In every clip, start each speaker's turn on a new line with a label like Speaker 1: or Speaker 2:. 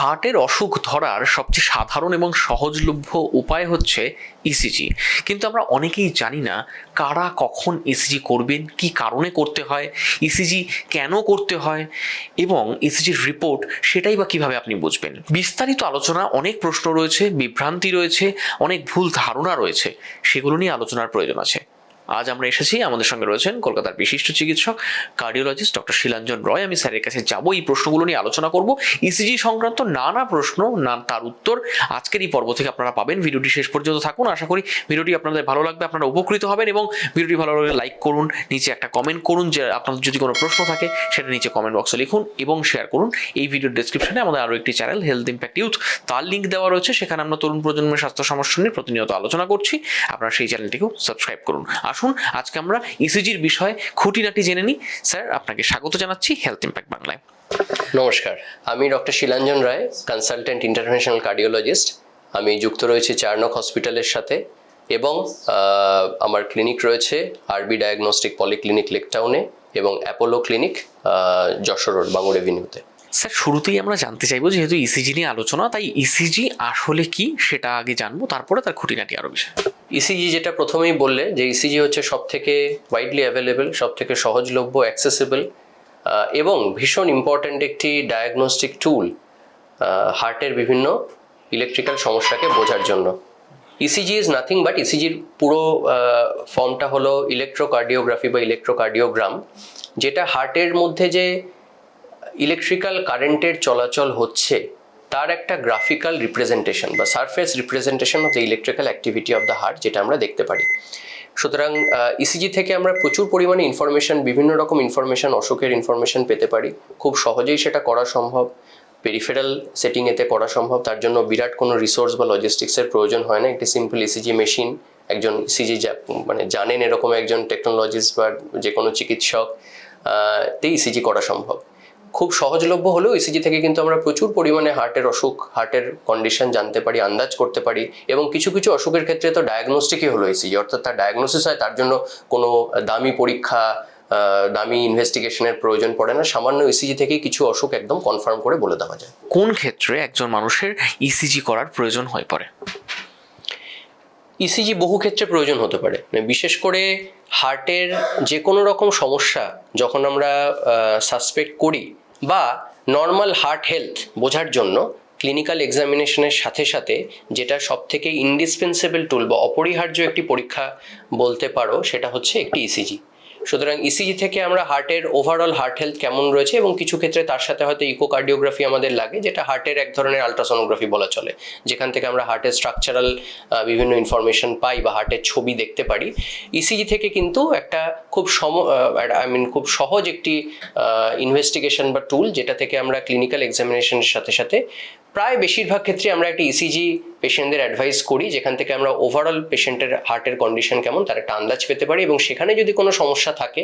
Speaker 1: হার্টের অসুখ ধরার সবচেয়ে সাধারণ এবং সহজলভ্য উপায় হচ্ছে ইসিজি কিন্তু আমরা অনেকেই জানি না কারা কখন ইসিজি করবেন, কি কারণে করতে হয় ইসিজি কেন করতে হয়, এবং ইসিজির রিপোর্ট সেটাই বা কীভাবে আপনি বুঝবেন। বিস্তারিত আলোচনা, অনেক প্রশ্ন রয়েছে, বিভ্রান্তি রয়েছে, অনেক ভুল ধারণা রয়েছে, সেগুলো নিয়ে আলোচনার প্রয়োজন আছে। আজ আমরা এসেছি, আমাদের সঙ্গে রয়েছেন কলকাতার বিশিষ্ট চিকিৎসক, কার্ডিওলজিস্ট ডক্টর শিলাঞ্জন রয়। আমি স্যারের কাছে যাব, এই প্রশ্নগুলো নিয়ে আলোচনা করব। ইসিজি সংক্রান্ত নানা প্রশ্ন না তার উত্তর আজকের এই পর্ব থেকে আপনারা পাবেন। ভিডিওটি শেষ পর্যন্ত থাকুন। আশা করি ভিডিওটি আপনাদের ভালো লাগবে, আপনারা উপকৃত হবেন এবং ভিডিওটি ভালো লাগলে লাইক করুন, নিচে একটা কমেন্ট করুন, যে আপনাদের যদি কোনো প্রশ্ন থাকে, সেটা নিচে কমেন্ট বক্সে লিখুন এবং শেয়ার করুন। এই ভিডিওর ডেসক্রিপশনে আমাদের আরও একটি চ্যানেল হেলথ ইম্প্যাক্ট ইউথ তার লিঙ্ক দেওয়া রয়েছে। সেখানে আমরা তরুণ প্রজন্মের স্বাস্থ্য সমস্যা নিয়ে প্রতিনিয়ত আলোচনা করছি। আপনারা সেই চ্যানেলটিকেও সাবস্ক্রাইব করুন। আসুন আজকে আমরা ইসিজির বিষয়ে খুঁটিনাটি জেনে নিই। স্যার আপনাকে স্বাগত জানাচ্ছি হেলথ ইম্প্যাক্ট বাংলায়।
Speaker 2: নমস্কার আমি doctor Shilanjan Roy consultant international cardiologist আমি যুক্ত রয়েছি চারনক হসপিটালের সাথে এবং আমার ক্লিনিক রয়েছে আরবি ডায়াগনস্টিক পলিক্লিনিক লেকটাউনে এবং Apollo clinic Jessore road Bangur এভিনিউতে
Speaker 1: sir শুরুতেই আমরা জানতে চাইব যেহেতু ইসিজি নিয়ে আলোচনা তাই ইসিজি আসলে কি সেটা আগে জানব তারপরে তার খুঁটিনাটি আরও বিষয়।
Speaker 2: ইসিজি E যেটা প্রথমেই বললে যে ইসিজি হচ্ছে সব থেকে ওয়াইডলি অ্যাভেলেবেল সব থেকে সহজলভ্য অ্যাক্সেসিবল এবং ভীষণ ইম্পর্ট্যান্ট একটি ডায়াগনস্টিক টুল হার্টের বিভিন্ন ইলেকট্রিক্যাল সমস্যাকে বোঝার জন্য। ইসিজি ইজ নাথিং বাট ইসিজির পুরো ফর্মটা হলো ইলেকট্রোকার্ডিওগ্রাফি বা ইলেকট্রোকার্ডিওগ্রাম যেটা হার্টের মধ্যে যে ইলেকট্রিক্যাল কারেন্টের চলাচল হচ্ছে তার একটা গ্রাফিক্যাল রিপ্রেজেন্টেশন বা surface representation of the electrical activity of the heart যেটা আমরা দেখতে পারি। সুতরাং ইসিজি থেকে আমরা প্রচুর পরিমাণে ইনফরমেশন বিভিন্ন রকম ইনফরমেশন অসুখের ইনফরমেশন পেতে পারি। খুব সহজেই সেটা করা সম্ভব। পেরিফেরাল সেটিং এতে করা সম্ভব। তার জন্য বিরাট কোনো রিসোর্স বা লজিস্টিক্সের প্রয়োজন হয় না। একটি সিম্পল ইসিজি মেশিন একজন ইসিজি মানে জানেন এরকম একজন টেকনোলজিস্ট বা যে কোনো চিকিৎসক তে ইসিজি করা সম্ভব। খুব সহজলভ্য হলেও ইসিজি থেকে কিন্তু আমরা প্রচুর পরিমাণে হার্টের অসুখ হার্টের কন্ডিশন জানতে পারি আন্দাজ করতে পারি এবং কিছু কিছু অসুখের ক্ষেত্রে তো ডায়াগনস্টিকই হলো ইসিজি অর্থাৎ তার ডায়াগনোসিস হয় তার জন্য কোনো দামি পরীক্ষা দামি ইনভেস্টিগেশনের প্রয়োজন পড়ে না। সামান্য ইসিজি থেকেই কিছু অসুখ একদম কনফার্ম করে বলে দেওয়া যায়।
Speaker 1: কোন ক্ষেত্রে একজন মানুষের ইসিজি করার প্রয়োজন হয়ে পড়ে?
Speaker 2: ইসিজি বহু ক্ষেত্রে প্রয়োজন হতে পারে। মানে বিশেষ করে হার্টের যে কোনো রকম সমস্যা যখন আমরা সাসপেক্ট করি বা নর্মাল হার্ট হেলথ বোঝার জন্য ক্লিনিক্যাল এক্সামিনেশনের সাথে সাথে যেটা সব থেকে ইন্ডিসপেন্সেবল টুল বা অপরিহার্য একটি পরীক্ষা বলতে পারো সেটা হচ্ছে একটি ইসিজি সুতরাং ইসিজি থেকে আমরা হার্টের ওভারঅল হার্ট হেলথ কেমন রয়েছে এবং কিছু ক্ষেত্রে তার সাথে হয়তো ইকোকার্ডিওগ্রাফি আমাদের লাগে, যেটা হার্টের এক ধরনের আলট্রাসোনোগ্রাফি বলা চলে। যেখান থেকে আমরা হার্টের স্ট্রাকচারাল বিভিন্ন ইনফরমেশন পাই বা হার্টের ছবি দেখতে পারি। ইসিজি থেকে কিন্তু একটা খুব সম আই মিন খুব সহজ একটি ইনভেস্টিগেশন বা টুল যেটা থেকে আমরা ক্লিনিক্যাল এক্সামিনেশনের সাথে সাথে প্রায় বেশিরভাগ ক্ষেত্রে আমরা একটা ইসিজি পেশেন্টদের অ্যাডভাইস করি যেখান থেকে আমরা ওভারঅল পেশেন্টের হার্টের কন্ডিশন কেমন তার একটা আন্দাজ পেতে পারি এবং সেখানে যদি কোনো সমস্যা থাকে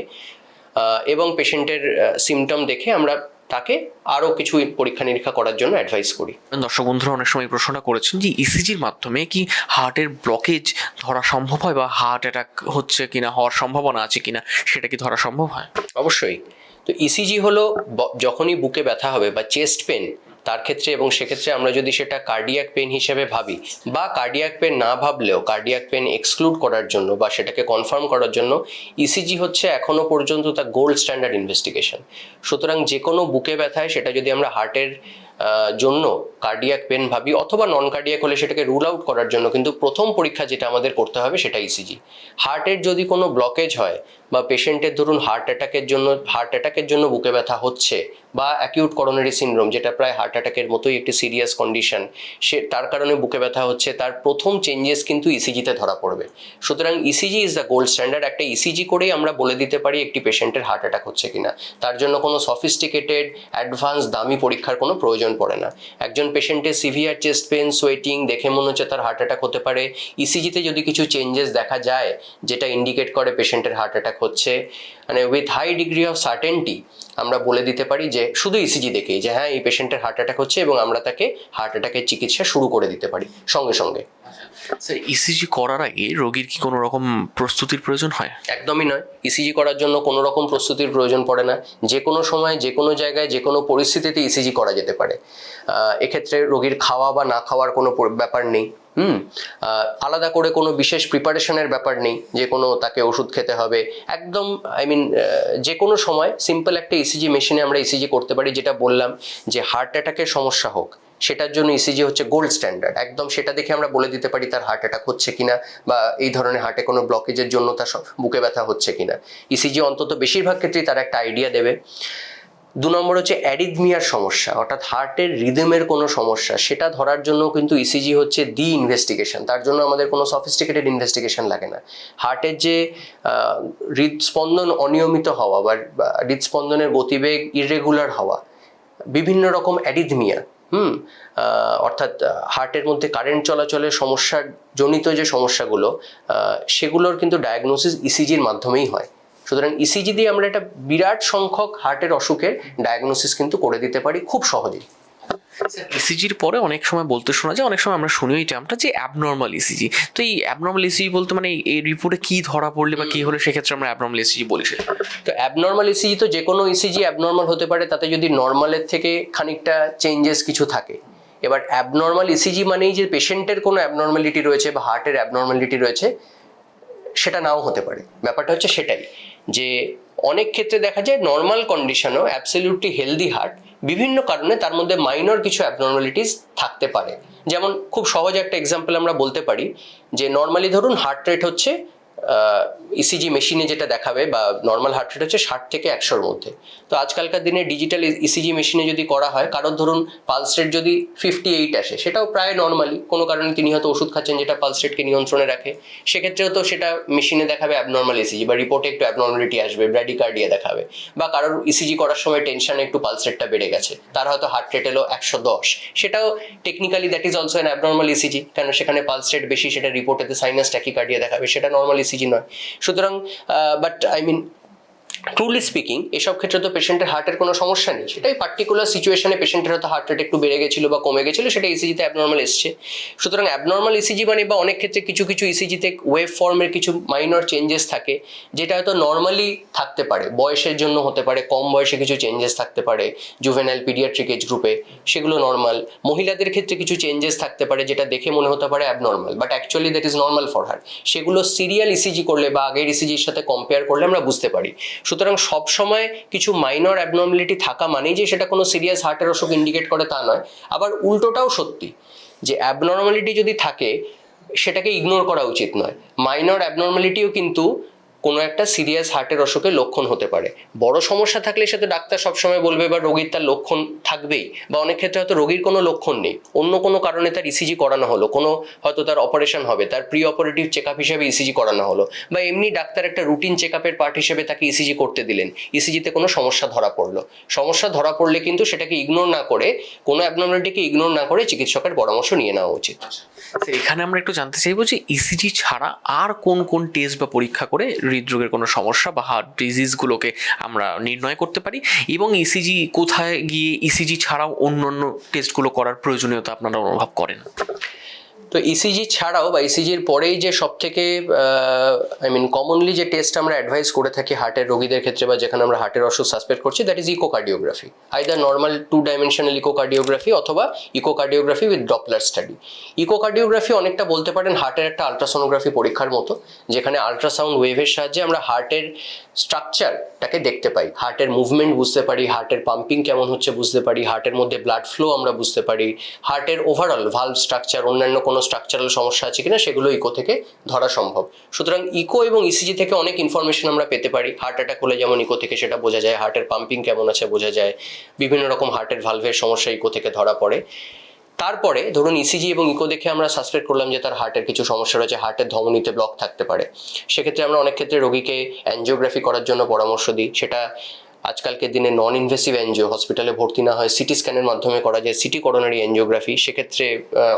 Speaker 2: এবং পেশেন্টের সিমটম দেখে আমরা তাকে আরও কিছু পরীক্ষা নিরীক্ষা করার জন্য অ্যাডভাইস করি।
Speaker 1: দর্শক বন্ধুরা অনেক সময় প্রশ্নটা করেছেন যে ইসিজির মাধ্যমে কি হার্টের ব্লকেজ ধরা সম্ভব হয় বা হার্ট অ্যাটাক হচ্ছে কিনা হওয়ার সম্ভাবনা আছে কিনা সেটা কি ধরা সম্ভব হয়?
Speaker 2: অবশ্যই। তো ইসিজি হলো যখনই বুকে ব্যথা হবে বা চেস্ট পেন তার ক্ষেত্রে এবং সেক্ষেত্রে আমরা যদি সেটা কার্ডিয়াক পেন হিসেবে ভাবি বা কার্ডিয়াক পেন না ভাবলেও কার্ডিয়াক পেন এক্সক্লুড করার জন্য বা সেটাকে কনফার্ম করার জন্য ইসিজি হচ্ছে এখনও পর্যন্ত তা গোল্ড স্ট্যান্ডার্ড ইনভেস্টিগেশন সুতরাং যে কোনো বুকে ব্যথায় সেটা যদি আমরা হার্টের জন্য কার্ডিয়াক পেন ভাবি অথবা নন কার্ডিয়াক হলে সেটাকে রুল আউট করার জন্য কিন্তু প্রথম পরীক্ষা যেটা আমাদের করতে হবে সেটা ইসিজি হার্টের যদি কোনো ব্লকেজ হয় বা পেশেন্টের ধরুন হার্ট অ্যাটাকের জন্য হার্ট অ্যাটাকের জন্য বুকে ব্যথা হচ্ছে বা অ্যাকিউট করোনারি সিনড্রোম যেটা প্রায় হার্ট অ্যাটাকের মতোই একটি সিরিয়াস কন্ডিশন সে, তার কারণে বুকে ব্যথা হচ্ছে, তার প্রথম চেঞ্জেস কিন্তু ইসিজিতে ধরা পড়বে। সুতরাং ECG is the gold standard একটা ইসিজি করেই আমরা বলে দিতে পারি একটি পেশেন্টের হার্ট অ্যাটাক হচ্ছে কিনা। তার জন্য কোনো সফিস্টিকেটেড অ্যাডভান্স দামি পরীক্ষার কোনো প্রয়োজন পড়ে না। একজন পেশেন্টের সিভিয়ার চেস্ট পেন সোয়েটিং দেখে মনে হচ্ছে তার হার্ট অ্যাটাক হতে পারে। ইসিজিতে যদি কিছু চেঞ্জেস দেখা যায়, যেটা ইন্ডিকেট করে পেশেন্টের হার্ট অ্যাটাক হচ্ছে। মানে with high degree of certainty আমরা বলে দিতে পারি যে শুধু ইসিজি দেখেই যে হ্যাঁ এই পেশেন্টের হার্ট অ্যাটাক হচ্ছে এবং আমরা তাকে হার্ট অ্যাটাকের চিকিৎসা শুরু করে দিতে পারি সঙ্গে সঙ্গে।
Speaker 1: স্যার ইসিজি করার আগে রোগীর কি কোনো রকম প্রস্তুতির প্রয়োজন হয়?
Speaker 2: একদমই নয়। ইসিজি করার জন্য কোনো রকম প্রস্তুতির প্রয়োজন পড়ে না। যে কোনো সময়, যে কোনো জায়গায়, যে কোনো পরিস্থিতিতে ইসিজি করা যেতে পারে। এক্ষেত্রে রোগীর খাওয়া বা না খাওয়ার কোনো ব্যাপার নেই। হুম? আলাদা করে কোনো বিশেষ প্রিপারেশনের ব্যাপার নেই। যে কোনো তাকে ওষুধ খেতে হবে। একদম আই মিন যে কোনো সময় সিম্পল একটা ইসিজি মেশিনে আমরা ইসিজি করতে পারি। যেটা বললাম যে হার্ট অ্যাটাকের সমস্যা হোক। সেটার জন্য ইসিজি হচ্ছে গোল্ড স্ট্যান্ডার্ড একদম সেটা দেখে আমরা বলে দিতে পারি তার হার্ট অ্যাটাক হচ্ছে কিনা বা এই ধরনের হার্টে কোনো ব্লকেজের জন্য তার বুকে ব্যথা হচ্ছে কিনা। ইসিজি অন্তত বেশিরভাগ ক্ষেত্রেই তার একটা আইডিয়া দেবে। দু নম্বর হচ্ছে অ্যারিথমিয়ার সমস্যা, অর্থাৎ হার্টের রিদমের কোনো সমস্যা, সেটা ধরার জন্য কিন্তু ইসিজি হচ্ছে দি ইনভেস্টিগেশন তার জন্য আমাদের কোনো সফিস্টিকেটেড ইনভেস্টিগেশন লাগে না। হার্টের যে হৃদস্পন্দন অনিয়মিত হওয়া বা হৃদস্পন্দনের গতিবেগ ইরেগুলার হওয়া, বিভিন্ন রকম অ্যারিথমিয়া হুম অর্থাৎ হার্টের মধ্যে কারেন্ট চলাচলের সমস্যার জনিত যে সমস্যাগুলো সেগুলোর কিন্তু ডায়াগনোসিস ইসিজির মাধ্যমেই হয়। সুতরাং ইসিজি দিয়ে আমরা একটা বিরাট সংখ্যক হার্টের অসুখের ডায়াগনোসিস কিন্তু করে দিতে পারি খুব সহজেই।
Speaker 1: ইসিজির পরে অনেক সময় বলতে শোনা যায় অনেক সময় আমরা শুনি এই টার্মটা যে অ্যাবনর্মাল ইসিজি তো এই অ্যাবনর্মাল ইসিজি বলতে মানে এই- রিপোর্টে কি ধরা পড়লে বা কি হলে সেক্ষেত্রে আমরা অ্যাবনর্মাল ইসিজি বলি সেটা।
Speaker 2: তো অ্যাবনর্মাল ইসিজি তো যে কোনো ইসিজি অ্যাবনর্মাল হতে পারে তাতে যদি নর্মালের থেকে খানিকটা চেঞ্জেস কিছু থাকে। এবার অ্যাবনর্মাল ইসিজি মানেই যে পেশেন্টের কোনো অ্যাবনর্মালিটি রয়েছে বা হার্টের অ্যাবনর্মালিটি রয়েছে সেটা নাও হতে পারে। ব্যাপারটা হচ্ছে সেটাই যে অনেক ক্ষেত্রে দেখা যায় নর্মাল কন্ডিশনও অ্যাবসলিউটলি হেলদি হার্ট বিভিন্ন কারণে তার মধ্যে মাইনর কিছু অ্যাবনর্মালিটিস থাকতে পারে। যেমন খুব সহজ একটা এক্সাম্পল আমরা বলতে পারি যে নর্মালি ধরুন হার্ট রেট হচ্ছে ইসিজি মেশিনে যেটা দেখাবে বা নর্মাল হার্ট রেট হচ্ছে ষাট থেকে একশোর মধ্যে। তো আজকালকার দিনে ডিজিটাল ইসিজি মেশিনে যদি করা হয়, কারোর ধরুন পালস রেট যদি ফিফটি এইট আসে, সেটাও প্রায় নর্মালি কোনো কারণে তিনি হয়তো ওষুধ খাচ্ছেন যেটা পালস রেটকে নিয়ন্ত্রণে রাখে। সেক্ষেত্রেও তো সেটা মেশিনে দেখাবে অ্যাবনর্মাল ইসিজি বা রিপোর্টে একটু অ্যাবনর্মালিটি আসবে ব্র্যাডিকার্ডিয়া দেখাবে। বা কারোর ইসিজি করার সময় টেনশনে একটু পালস রেটটা বেড়ে গেছে। তার হয়তো হার্ট রেট এলো একশো দশ। সেটাও technically that is also an abnormal ECG কেন সেখানে পালস রেট বেশি, সেটা রিপোর্টেতে সাইনাস ট্যাকিকার্ডিয়া দেখাবে। সেটা নর্মাল ইসিজি নয়। সুতরাং but I mean truly speaking এসব ক্ষেত্রে তো পেশেন্টের হার্টের কোনো সমস্যা নেই। সেটাই পার্টিকুলার সিচুয়েশনে পেশেন্টের হয়তো হার্ট রেট একটু বেড়ে গেছিল বা কমে গেছিল, সেটা ইসিজিতে অ্যাবনর্মাল এসছে। সুতরাং অ্যাবনর্মাল ইসিজি মানে বা অনেক ক্ষেত্রে কিছু কিছু ইসিজিতে ওয়েভ ফর্মের কিছু মাইনর চেঞ্জেস থাকে, যেটা হয়তো নর্মালি থাকতে পারে। বয়সের জন্য হতে পারে, কম বয়সে কিছু চেঞ্জেস থাকতে পারে জুভেনাইল পিডিয়াট্রিক এজ গ্রুপে সেগুলো নর্মাল মহিলাদের ক্ষেত্রে কিছু চেঞ্জেস থাকতে পারে, যেটা দেখে মনে হতে পারে abnormal but actually that is normal for her সেগুলো সিরিয়াল ইসিজি করলে বা আগের ইসিজির সাথে কম্পেয়ার করলে আমরা বুঝতে পারি। সুতরাং সব সময় কিছু মাইনর অ্যাবনর্মালিটি থাকা মানেই যে সেটা কোনো সিরিয়াস হার্টের অসুখ ইন্ডিকেট করে তা নয়। আবার উল্টোটাও সত্যি, যে অ্যাবনর্মালিটি যদি থাকে, সেটাকে ইগনোর করা উচিত নয়। মাইনর অ্যাবনর্মালিটিও কিন্তু কোনো একটা সিরিয়াস হার্টের অসুখের লক্ষণ হতে পারে। বড় সমস্যা থাকলে সে তো ডাক্তার সবসময় বলবে বা রোগীর তার লক্ষণ থাকবেই বা অনেক ক্ষেত্রে হয়তো রোগীর কোনো লক্ষণ নেই। অন্য কোনো কারণে তার ইসিজি করানো হলো, কোনো হয়তো তার অপারেশন হবে, তার প্রি অপারেটিভ চেক আপ হিসেবে ইসিজি করানো হলো বা এমনি ডাক্তার একটা রুটিন চেক আপের পার্ট হিসেবে তাকে ইসিজি করতে দিলেন ইসিজিতে কোনো সমস্যা ধরা পড়ল। সমস্যা ধরা পড়লে কিন্তু সেটাকে ইগনোর না করে, কোনো অ্যাবনর্মালিটিকে ইগনোর না করে চিকিৎসকের পরামর্শ নিয়ে নেওয়া উচিত।
Speaker 1: তো এখানে আমরা একটু জানতে চাইব যে ইসিজি ছাড়া আর কোন কোন টেস্ট বা পরীক্ষা করে হৃদরোগের কোনো সমস্যা বা হার্ট ডিজিজগুলোকে আমরা নির্ণয় করতে পারি এবং ইসিজি কোথায় গিয়ে ইসিজি ছাড়াও অন্যান্য অন্য টেস্টগুলো করার প্রয়োজনীয়তা আপনারা অনুভব করেন।
Speaker 2: তো ইসিজি ছাড়াও বা ইসিজির পরেই যে সব থেকে আই মিন কমনলি যে টেস্ট আমরা অ্যাডভাইস করে থাকি হার্টের রোগীদের ক্ষেত্রে বা যেখানে আমরা হার্টের অসুখ সাসপেক্ট করছি that is echocardiography either normal two dimensional echocardiography অথবা echocardiography with Doppler study echocardiography অনেকটা বলতে পারেন হার্টের একটা আলট্রাসোনোগ্রাফি পরীক্ষার মতো, যেখানে আলট্রাসাউন্ড ওয়েভের সাহায্যে আমরা হার্টের স্ট্রাকচারটাকে দেখতে পাই। হার্টের মুভমেন্ট বুঝতে পারি হার্টের পাম্পিং কেমন হচ্ছে বুঝতে পারি হার্টের মধ্যে ব্লাড ফ্লো আমরা বুঝতে পারি হার্টের ওভারঅল ভালভ স্ট্রাকচার অন্যান্য কোনো স্ট্রাকচারাল সমস্যা আছে কিনা সেগুলো ইকো থেকে ধরা সম্ভব। সুতরাং ইকো এবং ইসিজি থেকে অনেক ইনফরমেশন আমরা পেতে পারি। হার্ট অ্যাটাক হলে যেমন ইকো থেকে সেটা বোঝা যায় হার্টের পাম্পিং কেমন আছে বোঝা যায়। বিভিন্ন রকম হার্টের ভালভের সমস্যা ইকো থেকে ধরা পড়ে। তারপরে ধরুন ইসিজি এবং ইকো দেখে আমরা সাসপেক্ট করলাম যে তার হার্টের কিছু সমস্যা রয়েছে হার্টের ধমনীতে ব্লক থাকতে পারে। সেক্ষেত্রে আমরা অনেক ক্ষেত্রে রোগীকে অ্যানজিওগ্রাফি করার জন্য পরামর্শ দিই। সেটা আজকালকের দিনে নন ইনভেসিভ এনজিও হসপিটালে ভর্তি না হয় সিটি স্ক্যানের মাধ্যমে করা যায়। সিটি করোনারি এনজিওগ্রাফি সেক্ষেত্রে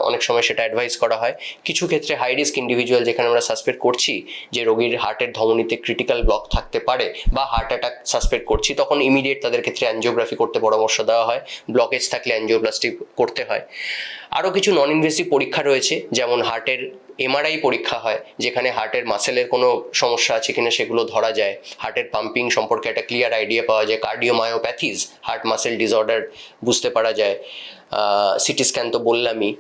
Speaker 2: অনেক সময় সেটা অ্যাডভাইস করা হয়। কিছু ক্ষেত্রে হাই রিস্ক ইন্ডিভিজুয়াল যেখানে আমরা সাসপেক্ট করছি যে রোগীর হার্টের ধমনীতে ক্রিটিক্যাল ব্লক থাকতে পারে বা হার্ট অ্যাটাক সাসপেক্ট করছি, তখন ইমিডিয়েট তাদের ক্ষেত্রে অ্যানজিওগ্রাফি করতে পরামর্শ দেওয়া হয়। ব্লকেজ থাকলে অ্যানজিওপ্লাস্টি করতে হয়। আরও কিছু নন ইনভেসিভ পরীক্ষা রয়েছে, যেমন হার্টের এমআরআই পরীক্ষা হয়, যেখানে হার্টের মাসেলের কোনো সমস্যা আছে কিনা সেগুলো ধরা যায়। হার্টের পাম্পিং সম্পর্কে একটা ক্লিয়ার আইডিয়া পাওয়া যায়। কার্ডিওমায়োপ্যাথিস, হার্ট মাসেল ডিসঅর্ডার বুঝতে পারা যায়। সিটি স্ক্যান তো বললামই।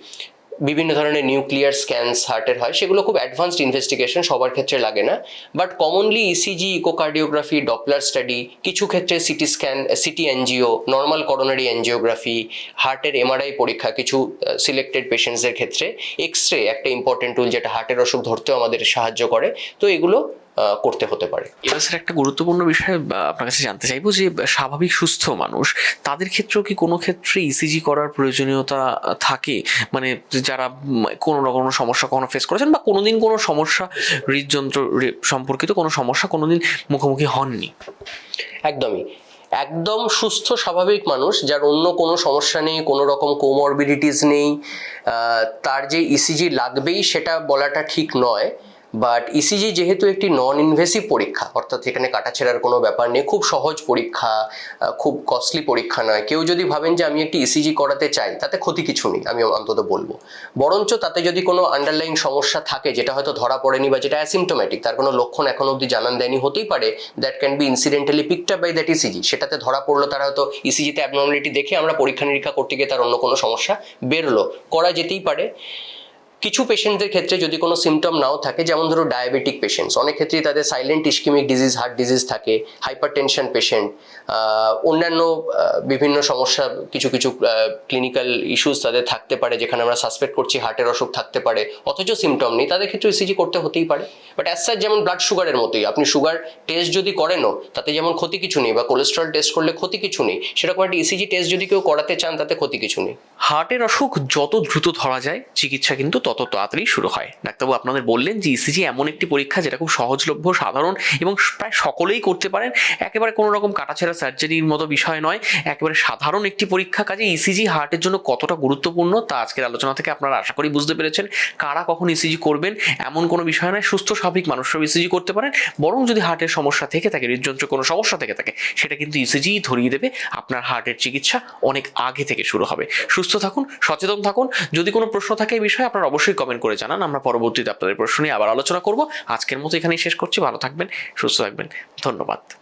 Speaker 2: বিভিন্ন ধরনের নিউক্লিয়ার স্ক্যানস হার্টের হয়, সেগুলো খুব অ্যাডভান্সড ইনভেস্টিগেশন সবার ক্ষেত্রে লাগে না। But commonly ECG echocardiography Doppler study কিছু ক্ষেত্রে CT scan CT angio normal coronary angiography হার্টের এমআরআই পরীক্ষা, কিছু সিলেক্টেড পেশেন্টসদের ক্ষেত্রে এক্স রে একটা ইম্পর্টেন্ট টুল যেটা হার্টের অসুখ ধরতেও আমাদের সাহায্য করে। তো এগুলো করতে হতে পারে।
Speaker 1: এবার স্যার একটা গুরুত্বপূর্ণ বিষয় আপনার কাছে জানতে চাইব যে স্বাভাবিক সুস্থ মানুষ তাদের ক্ষেত্রেও কি কোনো ক্ষেত্রে ইসিজি করার প্রয়োজনীয়তা থাকে? মানে যারা কোনো না কোনো সমস্যা কখনো ফেস করেছেন বা কোনোদিন কোনো সমস্যা হৃদযন্ত্র সম্পর্কিত কোনো সমস্যা কোনোদিন মুখোমুখি হননি?
Speaker 2: একদমই। একদম সুস্থ স্বাভাবিক মানুষ যার অন্য কোনো সমস্যা নেই কোনো রকম কোমরবিডিটিস নেই তার যে ইসিজি লাগবেই সেটা বলাটা ঠিক নয়। বাট ইসিজি যেহেতু একটি নন ইনভেসিভ পরীক্ষা, অর্থাৎ এখানে কাটাছেড়ার কোনো ব্যাপার নেই, খুব সহজ পরীক্ষা খুব কস্টলি পরীক্ষা নয়। কেউ যদি ভাবেন যে আমি একটি ইসিজি করাতে চাই, তাতে ক্ষতি কিছু নেই, আমি অন্তত বলব। বরঞ্চ তাতে যদি কোনো আন্ডারলাইন সমস্যা থাকে, যেটা হয়তো ধরা পড়েনি বা যেটা অ্যাসিমটোম্যাটিক তার কোনো লক্ষণ এখন অবধি জানান দেয়নি, হতেই পারে that can be incidentally picked up by that ECG সেটাতে ধরা পড়ল, তারা হয়তো ইসিজিতে অ্যাবনর্মালিটি দেখে আমরা পরীক্ষা নিরীক্ষা করতে গিয়ে তার অন্য কোনো সমস্যা বেরোলো। করা যেতেই পারে। কিছু পেশেন্টদের ক্ষেত্রে যদি কোনো সিমটম নাও থাকে, যেমন ধরো ডায়াবেটিক পেশেন্টস অনেক ক্ষেত্রেই তাদের silent ischaemic disease heart disease থাকে হাইপার টেনশন পেশেন্ট অন্যান্য বিভিন্ন সমস্যা, কিছু কিছু ক্লিনিক্যাল ইস্যুস তাদের থাকতে পারে, যেখানে আমরা সাসপেক্ট করছি হার্টের অসুখ থাকতে পারে, অথচ সিমটম নেই। তাদের ক্ষেত্রে ইসিজি করতে হতেই পারে। বাট অ্যাজ সার যেমন ব্লাড সুগারের মতোই, আপনি সুগার টেস্ট যদি করেনও, তাতে যেমন ক্ষতি কিছু নেই, বা কোলেস্ট্রল টেস্ট করলে ক্ষতি কিছু নেই, সেরকম একটা ইসিজি টেস্ট যদি কেউ করাতে চান, তাতে ক্ষতি কিছু নেই।
Speaker 1: হার্টের অসুখ যত দ্রুত ধরা যায়, চিকিৎসা কিন্তু তত তাড়াতাড়ি শুরু হয়। ডাক্তারবাবু, আপনাদের বললেন যে ইসিজি এমন একটি পরীক্ষা যেটা খুব সহজলভ্য, সাধারণ এবং প্রায় সকলেই করতে পারেন। একেবারে কোনো রকম কাটাছেড়া সার্জারির মতো বিষয় নয়। একেবারে সাধারণ একটি পরীক্ষা। কাজে ইসিজি হার্টের জন্য কতটা গুরুত্বপূর্ণ তা আজকের আলোচনা থেকে আপনারা আশা করি বুঝতে পেরেছেন। কারা কখন ইসিজি করবেন, এমন কোনো বিষয় নয়। সুস্থ, স্বাভাবিক মানুষরাও ইসিজি করতে পারেন। বরং যদি হার্টের সমস্যা থেকে থাকে, হৃদযন্ত্র কোনো সমস্যা থেকে থাকে, সেটা কিন্তু ইসিজি ধরিয়ে দেবে। আপনার হার্টের চিকিৎসা অনেক আগে থেকে শুরু হবে। সুস্থ থাকুন, সচেতন থাকুন। যদি কোনো প্রশ্ন থাকে এই বিষয়ে আপনারা অবশ্যই কমেন্ট করে জানান। আমরা পরবর্তীতে আপনাদের প্রশ্ন নিয়ে আবার আলোচনা করব। আজকের মতো এখানেই শেষ করছি। ভালো থাকবেন, সুস্থ থাকবেন। ধন্যবাদ।